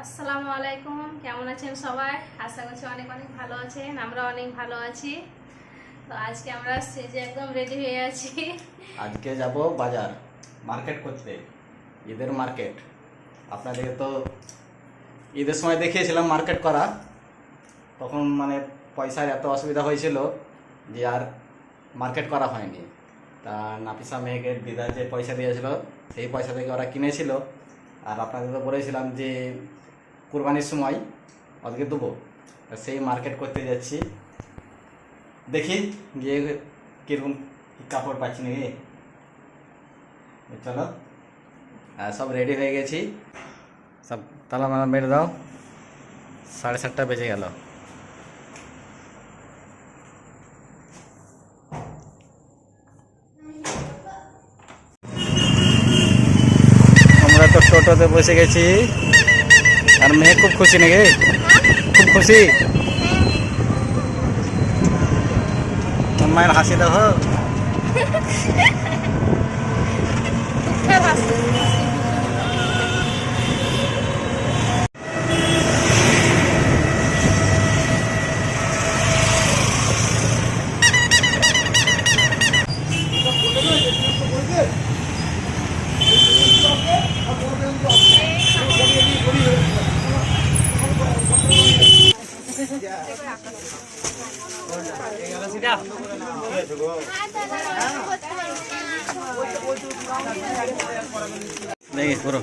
আসসালামু আলাইকুম, কেমন আছেন সবাই? আশা করছি অনেক অনেক ভালো আছেন আমরা অনেক ভালো আছি। তো আজকে আমরা স্টেজে একদম রেডি হয়ে আছি। আজকে যাব বাজার মার্কেট করতে, ঈদের মার্কেট আপনাদেরকে তো ঈদের সময় দেখিয়েছিলাম মার্কেট করা। তখন মানে পয়সার এত অসুবিধা হয়েছিল যে আর মার্কেট করা হয়নি। তা নাফিসা মেয়েকে দিদা যে পয়সা দিয়েছিল, সেই পয়সা থেকে ওরা কিনেছিল। আর আপনাদের তো বলেছিলাম যে কোরবানির সময় আজকে দেবো সেই মার্কেট করতে যাচ্ছি। দেখি গিয়ে কীরকম কাপড় পাচ্ছি নাকি। চলো সব রেডি হয়ে গেছি। সব তালা মেরে দাও। সাড়ে সাতটা বেজে গেল। টোটোতে বসে গেছি। আর মেয়ে খুব খুশি নাকি? খুব খুশি? মায়ের হাসি দেখো। দেখি এ-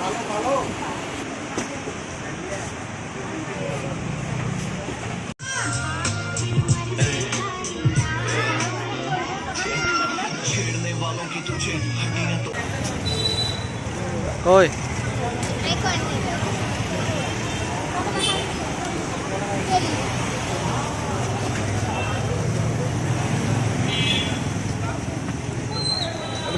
ভালো ভালো Oi. Oi,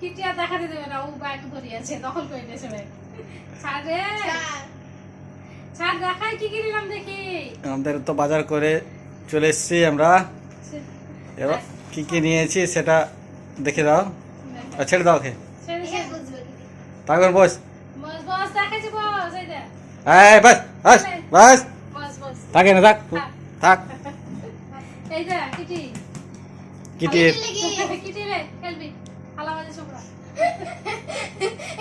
কিটি আর দেখাতে দেবে না ও ব্যাগ ধরিয়েছে দখল করে নিয়েছে ব্যাগ। ছাড় ছাড় দেখাই কি কি নিলাম দেখি। আমাদের তো বাজার করে চলে এসেছি আমরা। এবার কি কি নিয়েছি সেটা দেখে দাও। আর ছেড়ে দাও ছেড়ে। তারপর বস। এই বাস বাস বাস। বস বস। থাকে না থাক থাক। এই কিটির খেলবি। হালা বাজে ছোকরা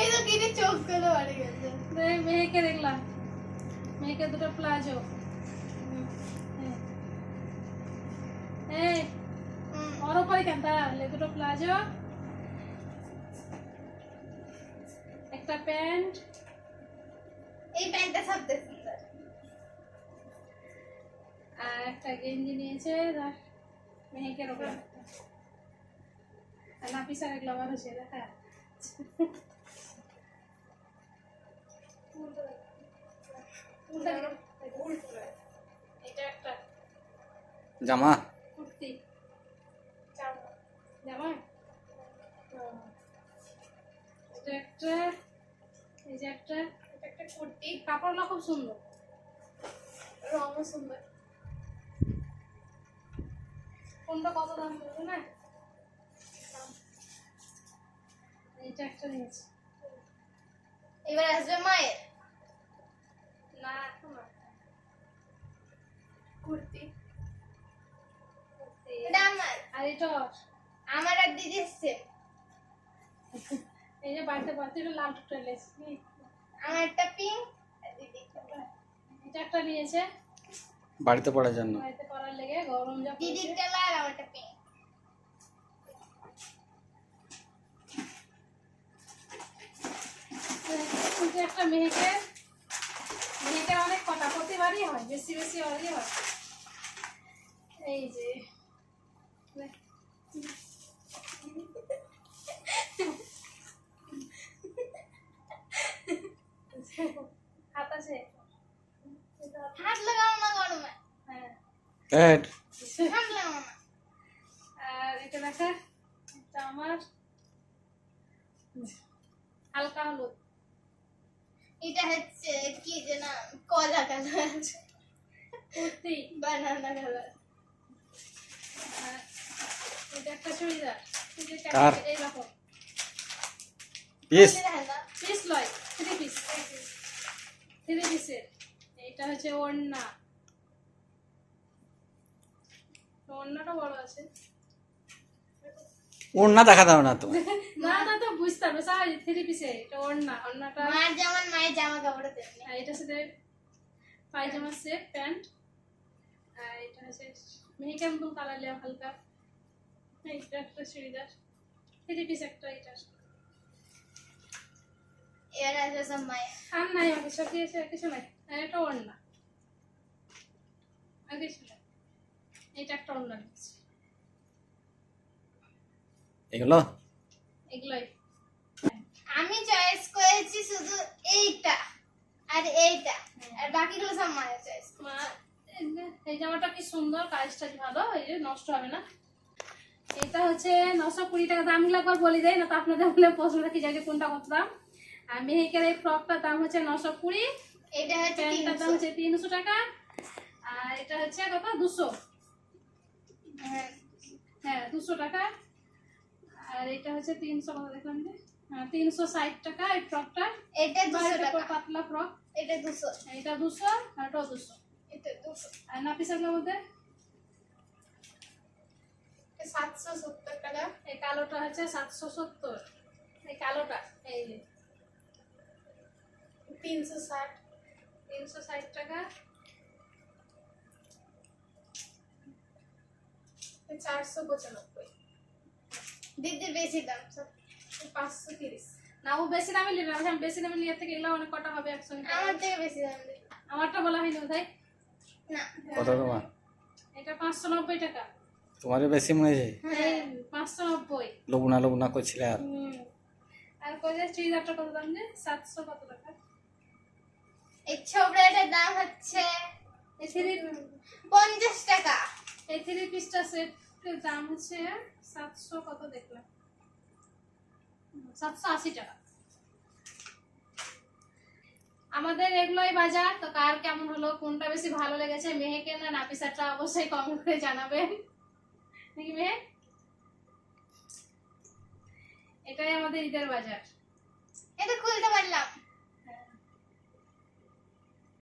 এই তো কিনে মারে গেছে। মেয়েকে দেখলাম। মেয়েকে দুটো প্লাজো। এই ওর উপরে কেন? তাহলে দুটো প্লাজো। একটা প্যান্ট। এই প্যান্টটা সবচেয়ে সুন্দর আর একটা গেঞ্জি নিয়েছে মেহেকের ওপর আর নাপিসার এক লবার হচ্ছে দেখা এটা একটা জামা কুর্তি জামা এটা একটা এই যে একটা এটা একটা কুর্তি কাপড়গুলো খুব সুন্দর রঙও সুন্দর কোনটা কত দাম পড়বে না একটা নিয়েছি। এবার আসবে মায়ের? না এখন না। কুর্তি। এই- এটা আমার। আর এটা। আমার আর দিদি এসছে এই যে বাড়িতে বাড়িতে এটা লাল টুকটা লেছি আমার একটা পিঙ্ক আর দিদি এটা একটা নিয়েছে। বাড়িতে পড়ার জন্য। বাড়িতে করার লেগে গরম যা। দিদিরটা লাল আমারটা পিঙ্ক মেয়েকে মেয়েকে অনেক কটা প্রতিবারই হয় বেশি বেশি ওরই হয়। এই যে হাত আছে? হাত লাগাও না গরমে। হ্যাঁ। হ্যাঁ হাত লাগাও না। আর এটা দেখা এটা আমার হালকা হলুদ। এটা হচ্ছে কি যেন কলা কালার কুর্তি বানানা কালার এটা একটা চুড়িদার। কার? পিস পিস লয় থ্রি পিস থ্রি পিসের এইটা হচ্ছে ওড়না। ওড়নাটা বড় আছে। ওর না দেখা দাও না তো বুঝতে পারবে থ্রি পিসে এটা ওড়না ওড়নাটা মার যেমন মায়ের জামা কাপড় তেমনি আর এটার সাথে পায়জামা সেট প্যান্ট। আর এটা হচ্ছে মেহিকা মতন কালার লেওয়া হালকা। এইটা একটা চুড়িদার। থ্রি পিস একটা এটা এবার আসবে সব মায়ের। আর নাই দিয়েছে আর কিছু নাই। আর এটা ওড়না আর কিছু নাই। এটা একটা ওড়না এগুলো? এগুলোই। আমি চয়েস করেছি শুধু এইটা আর এইটা। আর বাকিগুলো সব মায়ের চয়েস মা এই জামাটা কি সুন্দর কাজটা ভালো এই যে নষ্ট হবে না। এটা হচ্ছে নশো কুড়ি টাকা দামগুলো একবার বলে দেয় না তো আপনাদের বলে প্রশ্ন রাখি যাকে কোনটা কত দাম। আর মেহিকের এই ফ্রকটার দাম হচ্ছে নশো কুড়ি এটা হচ্ছে প্যান্টটার দাম হচ্ছে তিনশো টাকা। আর এটা হচ্ছে কত? দুশো। হ্যাঁ। হ্যাঁ দুশো টাকা। আর এটা হচ্ছে তিনশো কত দেখলাম যে? তিনশো ষাট টাকা এই ফ্রকটা এটা দুশো টাকা। পাতলা ফ্রক এটা দুশো। এটা দুশো আর এটাও দুশো। এটা দুশো। আর নাপিসের মধ্যে সাতশো সত্তর টাকা। এই কালোটা হচ্ছে সাতশো সত্তর। এই কালোটা এই তিনশো ষাট। তিনশো ষাট টাকা। চারশো পঁচানব্বই। দিদি বেশি দাম সব পাঁচশো তিরিশ। না ও বেশি দামে নিলে না আমি বেশি দামে নিয়ে থেকে এগুলো অনেক কটা হবে একসঙ্গে? আমার থেকে বেশি দাম আমারটা বলা হয়নি না। কত তোমার? এটা পাঁচশো নব্বই টাকা। তোমারই বেশি মনে হয়েছে এই পাঁচশো নব্বই। লবুনা লবুনা করছিলে আর। আর কয়ে চুড়িদারটা কত দাম যে? সাতশো কত টাকা। এই ছোবড়াটার দাম হচ্ছে পঞ্চাশ টাকা। এই থ্রি পিসটা সেটের দাম হচ্ছে সাতশো কত দেখলাম। সাতশো আশি টাকা। আমাদের এগুলোই বাজার, তো কার কেমন হলো, কোনটা বেশি ভালো লেগেছে, মেহেকে না নাপিসারটা অবশ্যই কমেন্ট করে জানাবেন। নাকি মেহে? এটাই আমাদের ঈদের বাজার। এটা খুলতে পারলাম।